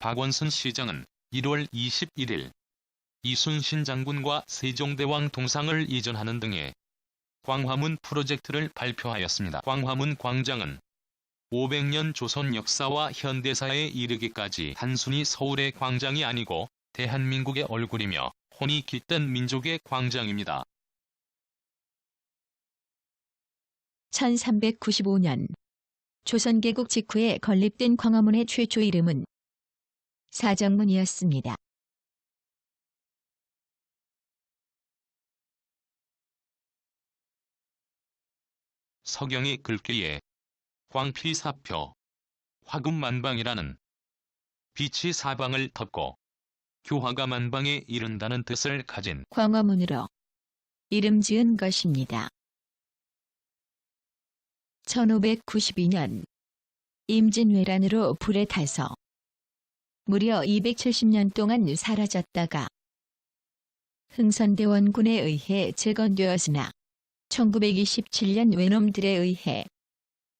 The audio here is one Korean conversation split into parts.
박원순 시장은 1월 21일 이순신 장군과 세종대왕 동상을 이전하는 등의 광화문 프로젝트를 발표하였습니다. 광화문 광장은 500년 조선 역사와 현대사에 이르기까지 단순히 서울의 광장이 아니고 대한민국의 얼굴이며 혼이 깃든 민족의 광장입니다. 1395년 조선개국 직후에 건립된 광화문의 최초 이름은 사정문이었습니다. 서경이 글귀에 광피사표, 화금만방이라는 빛이 사방을 덮고 교화가 만방에 이른다는 뜻을 가진 광화문으로 이름 지은 것입니다. 1592년 임진왜란으로 불에 타서 무려 270년 동안 사라졌다가 흥선대원군에 의해 재건되었으나 1927년 외놈들에 의해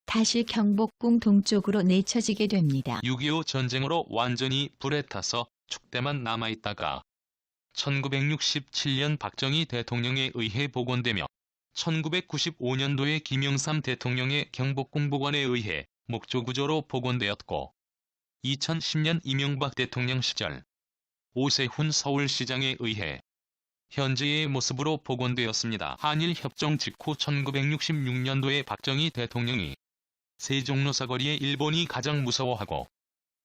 다시 경복궁 동쪽으로 내쳐지게 됩니다. 6.25 전쟁으로 완전히 불에 타서 축대만 남아있다가 1967년 박정희 대통령에 의해 복원되며 1995년도에 김영삼 대통령의 경복궁 복원에 의해 목조구조로 복원되었고 2010년 이명박 대통령 시절 오세훈 서울시장에 의해 현재의 모습으로 복원되었습니다. 한일 협정 직후 1966년도에 박정희 대통령이 세종로 사거리에 일본이 가장 무서워하고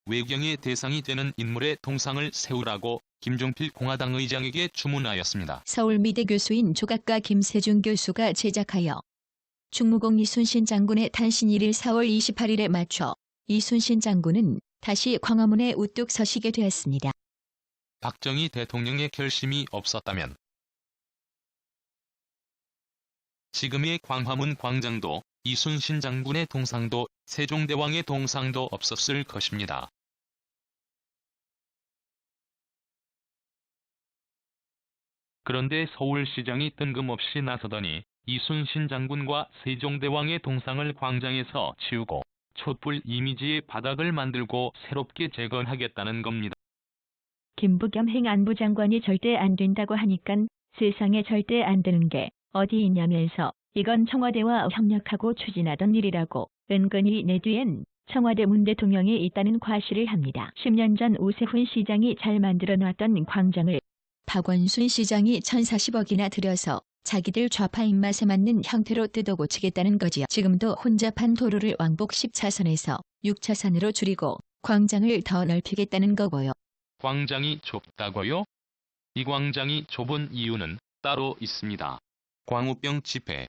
외경의 대상이 되는 인물의 동상을 세우라고 김종필 공화당 의장에게 주문하였습니다. 서울미대 교수인 조각가 김세중 교수가 제작하여 충무공 이순신 장군의 탄신일일 4월 28일에 맞춰 이순신 장군은 다시 광화문에 우뚝 서시게 되었습니다. 박정희 대통령의 결심이 없었다면 지금의 광화문 광장도 이순신 장군의 동상도 세종대왕의 동상도 없었을 것입니다. 그런데 서울시장이 뜬금없이 나서더니 이순신 장군과 세종대왕의 동상을 광장에서 치우고 촛불 이미지의 바닥을 만들고 새롭게 재건하겠다는 겁니다. 김부겸 행안부 장관이 절대 안 된다고 하니깐 세상에 절대 안 되는 게 어디 있냐면서 이건 청와대와 협력하고 추진하던 일이라고 은근히 내 뒤엔 청와대 문 대통령이 있다는 과시를 합니다. 10년 전 오세훈 시장이 잘 만들어 놨던 광장을 박원순 시장이 1040억이나 들여서 자기들 좌파 입맛에 맞는 형태로 뜯어 고치겠다는 거지요. 지금도 혼잡한 도로를 왕복 10차선에서 6차선으로 줄이고 광장을 더 넓히겠다는 거고요. 광장이 좁다고요? 이 광장이 좁은 이유는 따로 있습니다. 광우병 집회,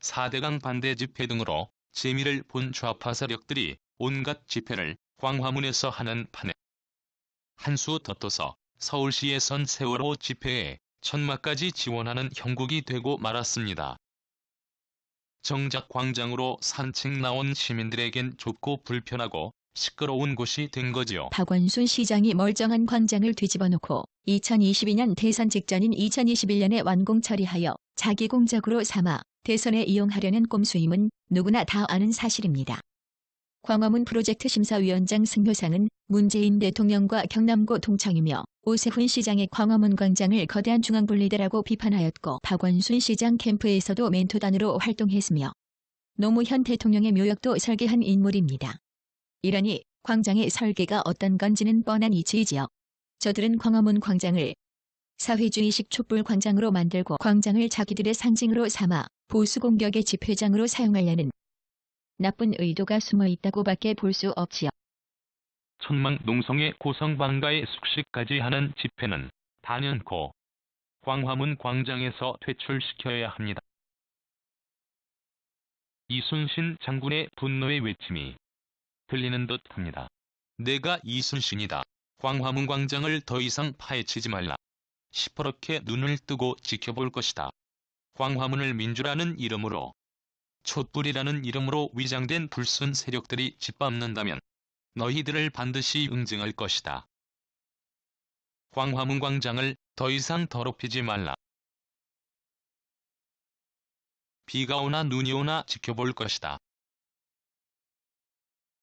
4대강 반대 집회 등으로 재미를 본 좌파 세력들이 온갖 집회를 광화문에서 하는 판에 한 수 더 떠서 서울시에선 세월호 집회에 천막까지 지원하는 형국이 되고 말았습니다. 정작 광장으로 산책 나온 시민들에겐 좁고 불편하고 시끄러운 곳이 된 거지요. 박원순 시장이 멀쩡한 광장을 뒤집어 놓고 2022년 대선 직전인 2021년에 완공 처리하여 자기 공작으로 삼아 대선에 이용하려는 꼼수임은 누구나 다 아는 사실입니다. 광화문 프로젝트 심사위원장 승효상은 문재인 대통령과 경남고 동창이며 오세훈 시장의 광화문 광장을 거대한 중앙분리대라고 비판하였고 박원순 시장 캠프에서도 멘토단으로 활동했으며 노무현 대통령의 묘역도 설계한 인물입니다. 이러니 광장의 설계가 어떤 건지는 뻔한 이치이지요. 저들은 광화문 광장을 사회주의식 촛불 광장으로 만들고 광장을 자기들의 상징으로 삼아 보수 공격의 집회장으로 사용하려는 나쁜 의도가 숨어 있다고밖에 볼 수 없지요. 천막 농성의 고성방가의 숙식까지 하는 집회는 단연코 광화문 광장에서 퇴출시켜야 합니다. 이순신 장군의 분노의 외침이 들리는 듯 합니다. 내가 이순신이다. 광화문 광장을 더 이상 파헤치지 말라. 시퍼렇게 눈을 뜨고 지켜볼 것이다. 광화문을 민주라는 이름으로 촛불이라는 이름으로 위장된 불순 세력들이 짓밟는다면 너희들을 반드시 응징할 것이다. 광화문 광장을 더 이상 더럽히지 말라. 비가 오나 눈이 오나 지켜볼 것이다.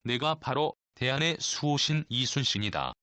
내가 바로 대한의 수호신 이순신이다.